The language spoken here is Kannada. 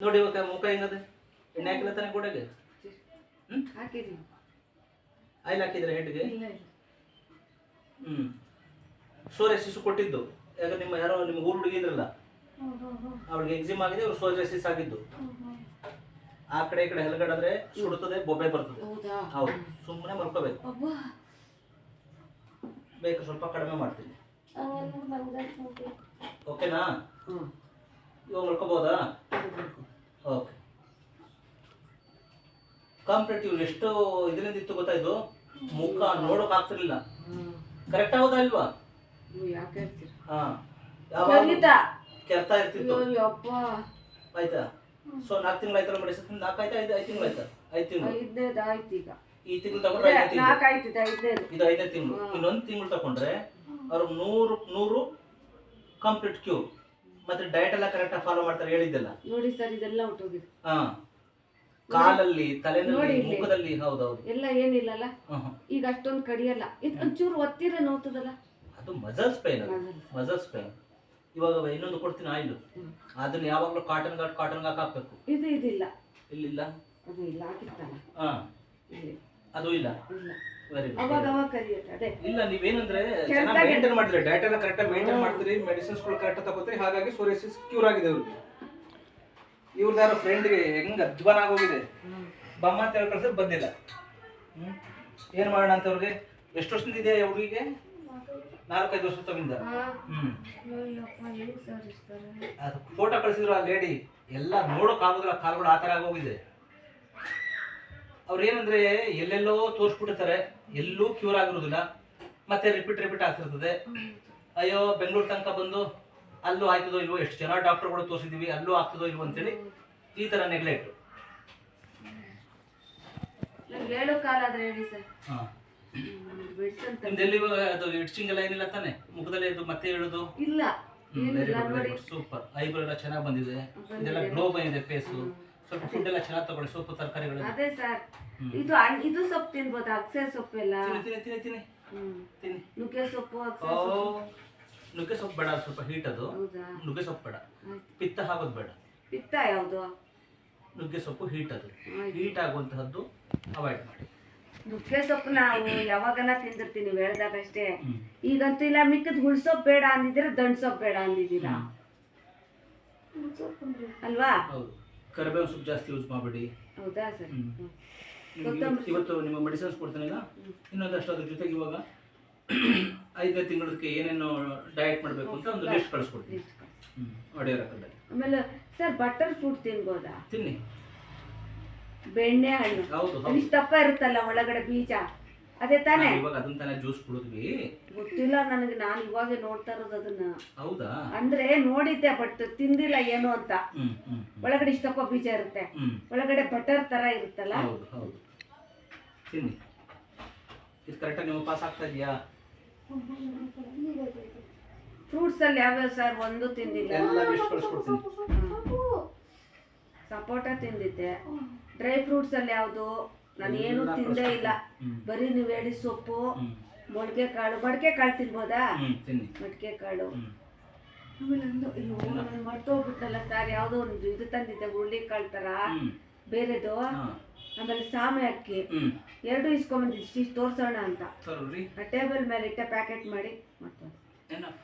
ನೋಡಿ ಇವಾಗ ಮುಖ ಹೆಂಗದ ಎಣ್ಣೆ ಹಾಕಿಲ್ಲ ತಾನೆ ಗೋಡೆಗೆ? ಹಾಕಿದಿ ಆಯಿಲ್ ಹಾಕಿದ್ರೆ ಹೆಡ್ಗೆ? ಹ್ಮ್ ಸೋರೆ ಹ್ಮ್. ಸೋರೆಸಿಸ್ ಕೊಟ್ಟಿದ್ದು. ಯಾಕ ನಿಮ್ಮ ಯಾರೋ ನಿಮ್ಮ ಊರು ಹುಡುಗಿ ಇದ್ರಲ್ಲ ಅವಳಿಗೆ ಎಕ್ಸಿಮ್ ಆಗಿದೆ ಅವ್ರು ಸೋರೆಸಿಸ್ ಆಗಿದ್ದು. ಆ ಕಡೆ ಈ ಕಡೆ ಹೆಲ್ಗಡಾದ್ರೆ ಸುಡುತ್ತದೆ ಬೊಬ್ಬೆ ಬರ್ತದೆ. ಹೌದಾ? ಸುಮ್ಮನೆ ಮರ್ಕೋಬೇಕು ಬೇಕು ಸ್ವಲ್ಪ ಕಡಿಮೆ ಮಾಡ್ತೀನಿ. ಓಕೆನಾ? ಇವಾಗ ಮಲ್ಕೋಬೋದಾ ಕಂಪ್ಲೀಟ್ ಇವ್ರು ಎಷ್ಟು ಇದರಿಂದ ಇತ್ತು ಗೊತ್ತಾಯ್ತು ಮುಖ ನೋಡೋಕ್ ಆಗ್ತಿರ್ಲಿಲ್ಲ. ಕರೆಕ್ಟ್ ಆಗೋದಾ ಇಲ್ವಾ? ಹಾ. ಯಾವಾಗ ಕೆರ್ತಾ ಇರ್ತಿತ್ತು. ಆಯ್ತಾ? ಸೊ ನಾಲ್ಕು ತಿಂಗಳು ಆಯ್ತಲ್ಲ ಮೆಡಿಸಿನ್ ನಾಲ್ಕು ಆಯ್ತಾ? ಐದು ಐದು ತಿಂಗಳು ಆಯ್ತಾ? ಐದು ತಿಂಗಳು? ಈ ತಿಂಗಳು ತಗೊಂಡ್ರೆ ತಿಂಗಳು. ಇದು ಐದನೇ ತಿಂಗಳು. ಇನ್ನೊಂದು ತಿಂಗಳು ತಗೊಂಡ್ರೆ ಅವ್ರು ನೂರು ನೂರು ಕಂಪ್ಲೀಟ್ ಕ್ಯೂ. ಮತ್ತೆ ಡಯಟ್ ಎಲ್ಲ ಕರೆಕ್ಟಾಗಿ ಫಾಲೋ ಮಾಡ್ತಾರೆ ಹೇಳಿದ್ದೆಲ್ಲ. ನೋಡಿ ಸರ್ ಇದೆಲ್ಲ ಹೊಟ್ಟೋಗಿದೆ. ಹಾ. ಕಾಲಲ್ಲಿ ತಲೆನಲ್ಲಿ. ಮುಖದಲ್ಲಿ ಹೌದೌದು. ಎಲ್ಲ ಏನಿಲ್ಲಲ್ಲ. ಈಗ ಅಷ್ಟೊಂದು ಕಡಿಯಲ್ಲ ಇದು ಒಂಚೂರು ಒತ್ತಿರ ನೋತದಲ್ಲ? ಅದು ಮಜಲ್ಸ್ ಪೇನ್ ಮಸಲ್ಸ್ ಪೇನ್ ಇವಾಗ ಇನ್ನೊಂದು ಕೊಡ್ತೀನಿ ಆಯಿಲ್. ಅದನ್ನ ಯಾವಾಗಲೂ ಕಾಟನ್ ಗಾಟ್ ಕಾಟನ್ ಹಾಕಬೇಕು. ಇದು ಇದಿಲ್ಲ. ಇಲ್ಲಿಲ್ಲ? ಅದು ಇಲ್ಲ ಹಾಕಿತ್ತಲ್ಲ ಹಾ. ಅದು ಇಲ್ಲ. ಅವಾಗ ಅವಾಗ ಕರಿಯುತ್ತೆ ಅದೇ. ಇಲ್ಲ ನೀವೇನಂದ್ರೆ ಮೇಂಟೈನ್ ಮಾಡಿದ್ರಿ ಡಯಟ್ ಎಲ್ಲ ಕರೆಕ್ಟಾಗಿ ಮೇಂಟೈನ್ ಮಾಡ್ತೀರಿ ಮೆಡಿಸಿನ್ಸ್ಗಳು ಕರೆಕ್ಟ್ ತಗೋತೀರಿ. ಹಾಗಾಗಿ ಸೋರಿಯಸಿಸ್ ಕ್ಯೂರ್ ಆಗಿದೆ ಅವ್ರಿಗೆ. ಇವ್ರದ್ದು ಯಾರೋ ಫ್ರೆಂಡ್ಗೆ ಹೆಂಗ್ ಅಧ್ವಾನ ಆಗೋಗಿದೆ? ಬಮ್ಮ ಅಂತ ಹೇಳಿ ಕಳ್ಸಿದ್ರೆ ಬಂದಿಲ್ಲ. ಏನು ಏನ್ ಮಾಡೋಣ ಅಂತ ಅವ್ರಿಗೆ? ಎಷ್ಟು ವರ್ಷದಿಂದ ಹುಡುಗಿಗೆ? ನಾಲ್ಕೈದು ವರ್ಷ ತಗೊಂಡ. ಹ್ಮ್. ಅದು ಫೋಟೋ ಕಳಿಸಿದ್ರು ಆ ಲೇಡಿ ಎಲ್ಲ ನೋಡೋಕ್ಕಾಗೋದಿಲ್ಲ ಕಾಲುಗಳು ಆ ಥರ ಆಗೋಗಿದೆ. ಅವ್ರೇನಂದ್ರೆ ಎಲ್ಲೆಲ್ಲೋ ತೋರಿಸ್ಬಿಟ್ಟಿರ್ತಾರೆ. ಎಲ್ಲೂ ಕ್ಯೂರ್ ಆಗಿರೋದಿಲ್ಲ. ಮತ್ತೆ ರಿಪೀಟ್ ರಿಪೀಟ್ ಆಗ್ತಿರ್ತದೆ. ಅಯ್ಯೋ ಬೆಂಗಳೂರು ತನಕ ಬಂದು ಅಲ್ಲೂ ಆಯ್ತದೋ ಇಲ್ವೋ ಎಷ್ಟು ಜನ ಡಾಕ್ಟರ್ಗಳು ತೋರಿಸಿದೀವಿ ಅಲ್ಲೂ ಆಗ್ತದೋ ಇಲ್ವೋ ಅಂತೇಳಿ ಈ ಥರ ನೆಗ್ಲೆಕ್ಟ್ ನಂಗೆ ಹೇಳೋ ಕಾಲ ಆದ್ರೆ ಹೇಳಿ ಸರ್. ಹಾಂ. ಬಿಡ್ಸಂತ ನಿಮ್ದು ಎಲ್ಲಿ ಅದು ಇಡ್ಚಿಂಗ್ ಎಲ್ಲ ಏನಿಲ್ಲ ತಾನೆ? ಮುಖದಲ್ಲಿ ಇದು ಮತ್ತೆ ಹೇಳೋದು? ಇಲ್ಲ ಏನಿಲ್ಲ ನೋಡಿ. ಸೂಪರ್ ಐಬ್ರೋ ಎಲ್ಲ ಚೆನ್ನಾಗಿ ಬಂದಿದೆ. ಇದೆಲ್ಲ ಗ್ಲೋ ಬಂದಿದೆ ಫೇಸು ಸ್ವಲ್ಪ ಫುಡ್ ಎಲ್ಲ ಚೆನ್ನಾಗಿ ತಗೊಳ್ಳಿ ಸೊಪ್ಪು ತರಕಾರಿಗಳು. ಅದೇ ಸರ್. ಇದು ಹಣ್- ಇದು ಸೊಪ್ಪು ತಿನ್ಬೋದು ಅಗ್ಸೆ ಸೊಪ್ಪೆಲ್ಲ. ತಿನ್ನಿ ತಿನ್ನಿ ತಿನ್ನಿ ತಿನ್ನಿ. ತಿನ್ನಿ. ನುಗ್ಗೆ ಸೊಪ್ಪು ಅಗಸೆ ಓ. ನುಗ್ಗೆ ಸೊಪ್ಪು ಬೇಡ ಸ್ವಲ್ಪ ಹೀಟ್ ಅದು. ಹೌದಾ? ನುಗ್ಗೆ ಸೊಪ್ಪು ಬೇಡ. ಆಯ್ತು. ಪಿತ್ತ ಆಗೋದು ಬೇಡ. ಪಿತ್ತ ಯಾವುದು? ನುಗ್ಗೆ ಸೊಪ್ಪು ಹೀಟ್ ಅದು. ಆಯ್ತು. ಹೀಟ್ ಆಗುವಂತಹದ್ದು ಅವಾಯ್ಡ್ ಮಾಡಿ. ನುಗ್ಗೆ ಸೊಪ್ಪು ನಾವು ಯಾವಾಗನ ತಿಂದಿರ್ತೀನಿ ನೀವು ಹೇಳ್ದಾಗಷ್ಟೇ ಹ್ಮ್. ಈಗಂತೂ ಇಲ್ಲ ಮಿಕ್ಕದ್ ಹುಳ್ಸೊಪ್ಪು ಬೇಡ ಅಂದಿದ್ರೆ ದಂಡ್ ಸೊಪ್ಪು ಬೇಡ ಅಂದಿದ್ದೀರಾ? ಅಲ್ವಾ? ಹೌದು. ಕರಿಬೇವು ಸೊಪ್ಪು ಜಾಸ್ತಿ ಯೂಸ್ ಮಾಡಬೇಡಿ. ಹೌದಾ ಸರ್? ಹ್ಮ್. ಹ್ಮ್. ನಿಮ್ಗೆ ಇವತ್ತು- ಇವತ್ತು ನಿಮ್ಮ ಮೆಡಿಸಿನ್ಸ್ ಕೊಡ್ತೀನಲ್ಲ ಇನ್ನೊಂದಷ್ಟು ಅದ್ರ ಜೊತೆಗೆ ಇವಾಗ ಐದನೇ ತಿಂಗಳಕ್ಕೆ ಏನೇನು ಡಯಟ್ ಮಾಡಬೇಕು ಅಂತ ಒಂದು ಲಿಸ್ಟ್ ಕಳಿಸ್ಕೊಡ್ತೀನಿ. ಒಡೆಯರ ಕಡೆ ಆಮೇಲೆ ಸರ್ ಬಟರ್ ಫ್ರೂಟ್ ತಿನ್ಬೋದಾ? ತಿನ್ನಿ. ಬೆಣ್ಣೆ ಹಣ್ಣು. ಹೌದು ಹೌದು. ಇಷ್ಟು ದಪ್ಪ ಇರುತ್ತಲ್ಲ ಒಳಗಡೆ ಬೀಜ? ಅದೇ ತಾನೇ? ನಾವ್ ಇವಾಗ ಅದನ್ನ ತಾನೇ ಜ್ಯೂಸ್ ಕುಡಿದ್ವಿ. ಗೊತ್ತಿಲ್ಲ ನನಗೆ ನಾನು ಇವಾಗ ನೋಡ್ತಾ ಇರೋದು ಅದನ್ನ. ಹೌದಾ? ಅಂದ್ರೆ ನೋಡಿದ್ದೆ ಬಟ್ ತಿಂದಿಲ್ಲ ಏನು ಅಂತ. ಹ್ಮ್ ಹ್ಮ್ ಒಳಗಡೆ ಇಷ್ಟಪ್ಪ ಬೀಜ ಇರುತ್ತೆ. ಹ್ಮ್. ಒಳಗಡೆ ಬಟರ್ ತರ ಇರುತ್ತಲ್ಲ? ಹೌದು ಹೌದು. ತಿನ್ನಿ. ಇದು ಕರೆಕ್ಟಾಗಿ ನೀವು ಪಾಸ್ ಆಗ್ತಾ ಇದೆಯಾ? ಫ್ರೂಟ್ಸ್ ಅಲ್ಲಿ ಯಾವ್ಯಾವ ಸರ್? ಒಂದು ತಿಂದಿಲ್ಲ. ಎಲ್ಲ ಲಿಸ್ಟ್ ಕಳಿಸ್ಕೊಡ್ತೀನಿ. ಸಪೋಟ ತಿಂದಿದ್ದೆ. ಡ್ರೈ ಫ್ರೂಟ್ಸ್ ಅಲ್ಲಿ ಯಾವುದು? ನಾನು ಏನು ತಿಂದೇ ಇಲ್ಲ. ಬರೀ ನೀವು ಹೇಳಿ ಸೊಪ್ಪು ಮೊಳಕೆ ಕಾಳು ಮಡಕೆ ಕಾಳು ತಿನ್ಬೋದಾ ಮಡಕೆ ಕಾಳು ಆಮೇಲೆ ಒಂದು ಸರ್ ಯಾವುದೋ ಒಂದು ಇದು ತಂದಿದ್ದೆ ಹುರುಳಿ ಕಾಳು ಥರ ಬೇರೆದು? ಆಮೇಲೆ ಸಾಮೆ ಅಕ್ಕಿ ಎರಡು ಇಸ್ಕೊಂಬಂದಿದ್ದು ತೋರಿಸೋಣ ತೋರ್ಸೋಣ ಅಂತ. ಟೇಬಲ್ ಮೇಲೆ ಇಟ್ಟೆ ಪ್ಯಾಕೆಟ್ ಮಾಡಿ ಮತ್ತೆ ಏನಪ್ಪ?